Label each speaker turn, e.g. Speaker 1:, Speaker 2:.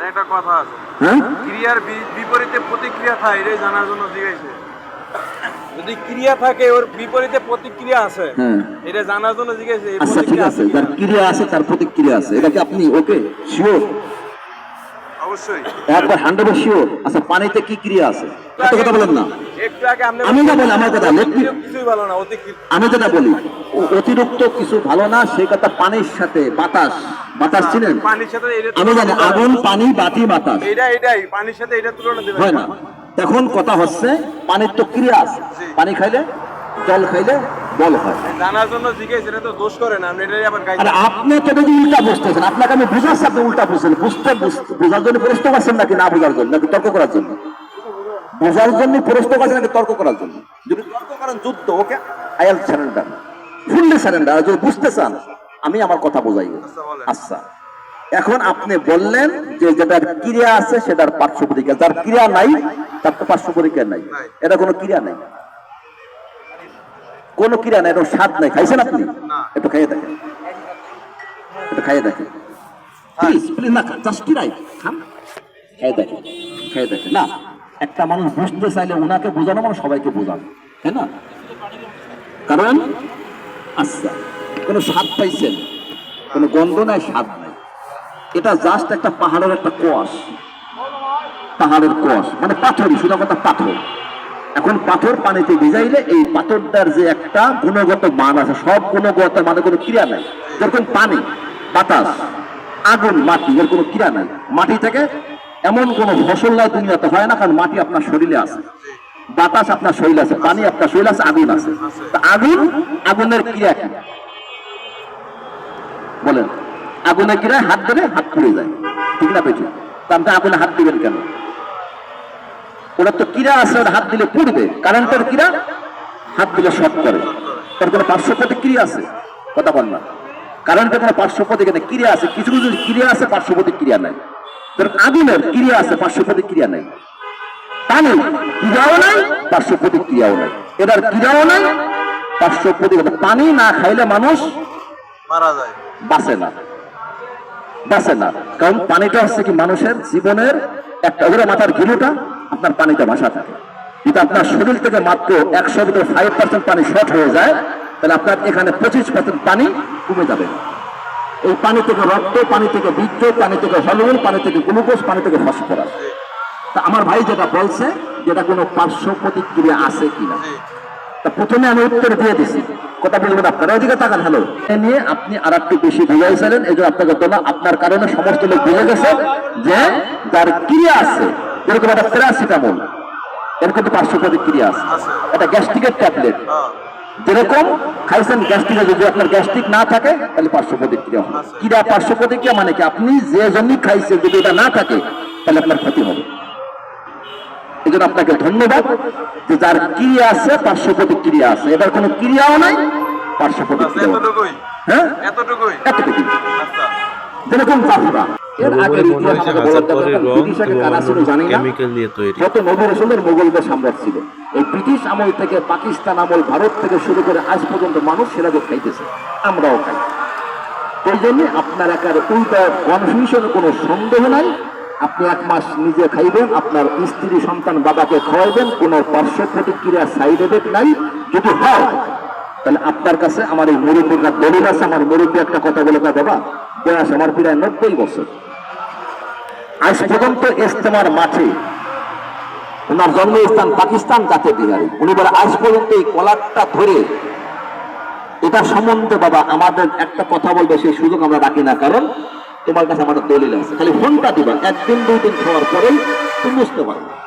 Speaker 1: একটা কথা আছে।
Speaker 2: হ্যাঁ?
Speaker 1: ক্রিয়ার বিপরীতে প্রতিক্রিয়া থাকে এটাই জানার জন্য জিজ্ঞাসা যদি ক্রিয়া থাকে ওর বিপরীতে প্রতিক্রিয়া আছে
Speaker 2: হ্যাঁ।
Speaker 1: এটা জানার জন্য জিজ্ঞাসা
Speaker 2: আচ্ছা ঠিক আছে? যার ক্রিয়া আছে তার প্রতিক্রিয়া আছে। এটা কি আপনি ওকে? শিওর একবার হান্ড্রেড শিওর আচ্ছা পানিতে কি ক্রিয়া আছে? এত কথা বলেন না। আমি বলি, আমার কথা, আমি যেটা বলি অতিরিক্ত কিছু ভালো না সেই কথা পানির সাথে বাতাস। বাতাস ছিলেন আমি জানি আগুন পানি বাতি বাতাস।
Speaker 1: এটা এটাই পানির সাথে এটা তুলনা
Speaker 2: হয় না। এখন কথা হচ্ছে পানির তো ক্রিয়া আছে। পানি খাইলে জল খাইলে বল। হয়
Speaker 1: জানার জন্য জিজ্ঞাসা এটা তো দোষ করে না এটাই আবার গাইতে
Speaker 2: আর আপনি তো দেখি উল্টা বুঝতেছেন। আপনাকে আমি বুঝাচ্ছি আপনি উল্টা বুঝছেন বুঝতে বোঝার জন্য প্রশ্ন করছেন নাকি না বোঝার জন্য নাকি তর্ক করার জন্য? বোঝার জন্য প্রশ্ন করছেন নাকি তর্ক করার জন্য? যদি তর্ক করেন যুদ্ধ ওকে? আয়াল স্যারেন্ডার ফুললি স্যারেন্ডার যদি বুঝতে চান আমি আমার কথা বোঝাই।
Speaker 1: বলেন।
Speaker 2: আচ্ছা। এখন আপনি বললেন যে যেটার ক্রিয়া আছে সেটার পার্শ্ব প্রতিক্রিয়া। যার ক্রিয়া নাই তার তো পার্শ্ব প্রতিক্রিয়া নাই।
Speaker 1: নাই।
Speaker 2: এটা কোনো ক্রিয়া নাই। কোনো কিরা নাই এটা স্বাদ নাই। খাইছেন আপনি? একটু খাইয়ে দেখেন। একটু খাইয়ে দেখেন। প্লিজ প্লিজ না জাস্ট খান। দেখেন। দেখেন। না একটা মানুষ বুঝতে চাইলে ওনাকে বোঝানো মানে সবাইকে বোঝানো। তাই না? কারণ আচ্ছা কোনো স্বাদ পাইছেন? কোনো গন্ধ নাই স্বাদ নাই। এটা জাস্ট একটা পাহাড়ের একটা কোয়াশ। পাহাড়ের কোয়াশ। মানে পাথরই শুধু কথা পাথর। এখন পাথর পানিতে ভিজাইলে এই পাথরটার যে একটা গুণগত মান আছে, সব গুণগত মানে কোনো ক্রিয়া নাই। যেরকম পানি, বাতাস, আগুন, মাটি, এর কোনো ক্রিয়া নাই। মাটি থেকে এমন কোনো ফসল নাই দুনিয়াতে, হয় না, কারণ মাটি আপনার শরীরে আছে। বাতাস আপনার শরীরে আছে, পানি আপনার শরীরে আছে, আগুন আছে। আগুন, আগুনের ক্রিয়া কি? বলেন, আগুনের ক্রিয়ায় হাত দিলে হাত পুড়ে যায়। ঠিক না পেয়েছি তা আপনি আগুনে হাত দিবেন কেন? ওরা তো কিরা আছে ওর হাত দিলে পুড়বে। কারেন্টের কিরা? হাত দিলে শর্ট করে। তার কোনো পার্শ্ব প্রতিক্রিয়া আছে? কথা বল না। কারেন্টের কোনো পার্শ্ব প্রতিক্রিয়া ক্রিয়া আছে? কিছু কিছু ক্রিয়া আছে পার্শ্ব প্রতিক্রিয়া নাই। তোর আগুনের ক্রিয়া আছে পার্শ্ব প্রতিক্রিয়া নাই। পানি ক্রিয়াও নাই পার্শ্ব প্রতিক্রিয়াও নাই। এটার ক্রিয়াও নাই পার্শ্ব প্রতিক্রিয়া পানি না খাইলে মানুষ
Speaker 1: মারা যায়।
Speaker 2: বাঁচে না। বাঁচে না। কারণ পানিটা হচ্ছে কি মানুষের জীবনের একটা ওগুলো মাথার গিলুটা আপনার পানিতে ভাসা থাকে। যদি আপনার শরীর থেকে মাত্র একশো ভিতরে ফাইভ পার্সেন্ট পানি শর্ট হয়ে যায়, তাহলে আপনার এখানে পঁচিশ পার্সেন্ট পানি কমে যাবে। এই পানি থেকে রক্ত, পানি থেকে বীর্য, পানি থেকে হরমোন, পানি থেকে গ্লুকোজ, পানি থেকে ফসফরাস। তা আমার ভাই যেটা বলছে, যেটা কোনো পার্শ্ব প্রতিক্রিয়া আছে কিনা? প্রথমে আমি উত্তর দিয়ে দিছি। কথা বলবেন আপনারা ওদিকে তাকান হ্যালো। নিয়ে আপনি আর একটু বেশি বুঝাইছিলেন এই জন্য আপনাকে আপনার কারণে সমস্ত লোক বুঝে গেছে যে যার ক্রিয়া আছে যেরকম একটা প্যারাসিটামল এর কিন্তু পার্শ্ব প্রতিক্রিয়া আছে। এটা গ্যাস্ট্রিকের ট্যাবলেট। যেরকম খাইছেন গ্যাস্ট্রিক যদি আপনার গ্যাস্ট্রিক না থাকে তাহলে পার্শ্ব প্রতিক্রিয়া হবে।
Speaker 1: আছে।
Speaker 2: ক্রিয়া পার্শ্ব প্রতিক্রিয়া মানে কি? আপনি যে জন্যই খাইছেন যদি এটা না থাকে তাহলে আপনার ক্ষতি হবে। জন্য আপনাকে ধন্যবাদ যে যার ক্রিয়া আছে পার্শ্ব প্রতিক্রিয়া আছে। এটার কোনো ক্রিয়াও নাই পার্শ্ব প্রতিক্রিয়া হ্যাঁ?
Speaker 1: এতটুকুই। আচ্ছা।
Speaker 2: যেরকম জাফরা এর আগে
Speaker 3: রবুলের মনে হয়েছে গাছের পরের রং
Speaker 2: ব্রিটিশ যত নবী রসুলের মোগলদের সাম্রাজ্য ছিল। এই আমল থেকে পাকিস্তান আমল ভারত থেকে শুরু করে আজ পর্যন্ত মানুষ খাইতেছে। আমরাও খাই। এই জন্য আপনার একার উল্টা কনফিউশনে কোনো সন্দেহ নাই। আপনি এক মাস নিজে খাইবেন, আপনার স্ত্রী, সন্তান, বাবাকে খাওয়াইবেন কোনো পার্শ্ব প্রতিক্রিয়া সাইড এফেক্ট নাই। যদি হয়, তাহলে আপনার কাছে আমার এই মুরব্বীর দলিল আছে, আমার মুরব্বী একটা কথা বলে বাবা বয়স আমার প্রায় নব্বই বছর। আজ পর্যন্ত ইস্তেমার মাঠে ওনার জন্মস্থান পাকিস্তান যাতে বিহারি। উনি বলে, আজ পর্যন্ত এই কলারটা ধরে এটা সম্বন্ধে বাবা আমাদের একটা কথা বলবে, সেই সুযোগ আমরা রাখি না। কারণ তোমার কাছে আমাদের দলিল আছে। খালি ফোনটা দিবা। একদিন, দুই দিন খাওয়ার পরেই তুমি বুঝতে পারবে।